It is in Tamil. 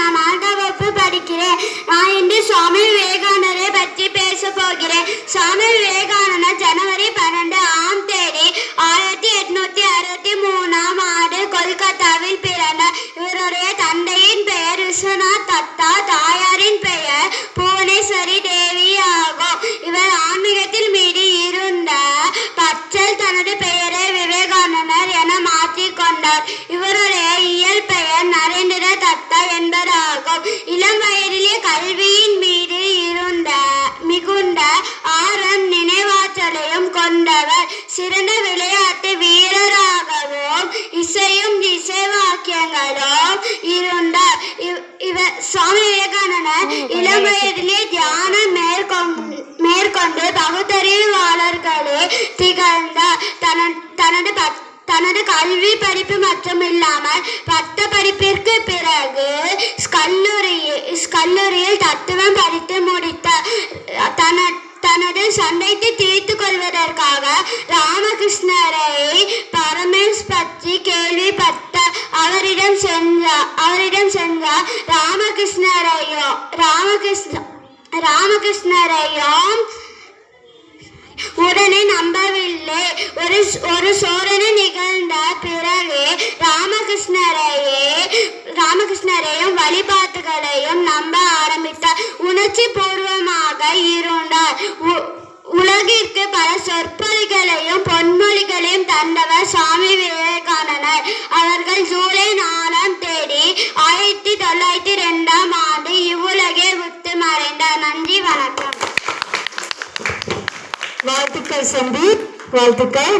நான்காம் வகுப்பு படிக்கிறேன். நான் இன்று சுவாமி விவேகானந்தரை பற்றி பேச போகிறேன். சுவாமி விவேகானந்தர் ஜனவரி பன்னெண்டு ஆம் தேதி ஆயிரத்தி எட்நூத்தி அறுபத்தி மூணாம் ஆண்டு கொல்கத்தாவில் பிறந்தார். இவருடைய தந்தையின் பெயர் விஸ்வநாத் தத்தா தாயாரின் பெயர் புவனேஸ்வரி தேவி ஆகும். இவர் ஆன்மீகத்தில் மீறி இருந்த பச்சல் தனது பெயரை விவேகானந்தர் என மாற்றிக்கொண்டார் இவர் சுவாமி விவேகானந்தர் இளம் வயதிலே தியானம் மேற்கொண்டு மேற்கொண்டு பகுத்தறிவாளர்களே திகழ்ந்தார் தன தனது பத்- தனது கல்வி படிப்பு மட்டும் இல்லாமல் பட்ட படிப்பிற்கு பிறகு கல்லூரியில் கல்லூரியில் தத்துவம் படித்து முடித்தார் தன தனது சண்டைத்து தீர்த்து கொள்வதற்காக ராமகிருஷ்ணரை அவரிடம் சென்றார் ராமகிருஷ்ணரையும் ராமகிருஷ்ண ராமகிருஷ்ணரையும். உடனே நம்பவில்லை. ஒரு ஒரு சோதனை நிகழ்ந்த பிறகு ராமகிருஷ்ணரையே ராமகிருஷ்ணரையும் வழிபாட்டுகளையும் நம்ப ஆரம்பித்தார். உணர்ச்சி பூர்வமாக இருந்தார். உலகிற்கு பல சொற்பொழிகளையும் பொன்மொழிகளையும் தந்தவர் சுவாமி விவேகானந்தர். அவர்கள் ஜூலை வாழ்த்துக்கள் சந்தீப் வாழ்த்துக்கள்